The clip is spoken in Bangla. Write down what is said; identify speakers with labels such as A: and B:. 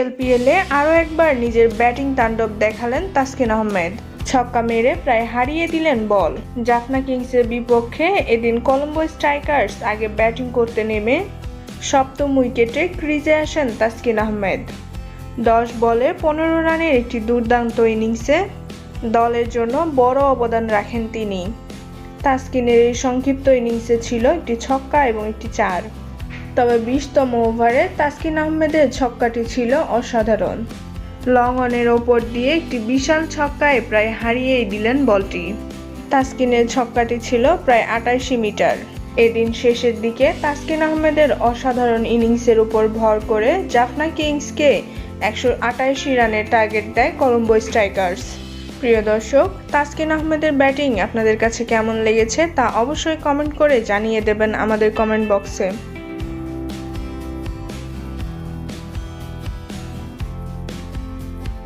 A: এলপিএলে আরও একবার নিজের ব্যাটিং তাণ্ডব দেখালেন তাসকিন আহমেদ। ছক্কা মেরে প্রায় হারিয়ে দিলেন বল। জাফনা কিংসের বিপক্ষে এদিন কলম্বো স্ট্রাইকার্স আগে ব্যাটিং করতে নেমে সপ্তম উইকেটে ক্রিজে আসেন তাসকিন আহমেদ। দশ বলে পনেরো রানের একটি দুর্দান্ত ইনিংসে দলের জন্য বড় অবদান রাখেন তিনি। তাসকিনের এই সংক্ষিপ্ত ইনিংসে ছিল একটি ছক্কা এবং একটি চার। তবে বিশতম ওভারে তাসকিন আহমেদের ছক্কাটি ছিল অসাধারণ। লং অনের ওপর দিয়ে একটি বিশাল ছক্কায় প্রায় হারিয়েই দিলেন বলটি। তাসকিনের ছক্কাটি ছিল প্রায় আটাইশি মিটার। এদিন শেষের দিকে তাসকিন আহমেদের অসাধারণ ইনিংসের উপর ভর করে জাফনা কিংসকে একশো আটাইশি রানের টার্গেট দেয় কলম্বো স্ট্রাইকার্স। প্রিয় দর্শক, তাসকিন আহমেদের ব্যাটিং আপনাদের কাছে কেমন লেগেছে তা অবশ্যই কমেন্ট করে জানিয়ে দেবেন আমাদের কমেন্ট বক্সে।